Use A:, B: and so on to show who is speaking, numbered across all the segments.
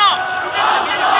A: não! Não, não!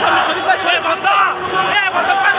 A: সামনে শহীদ ভাই শহীদ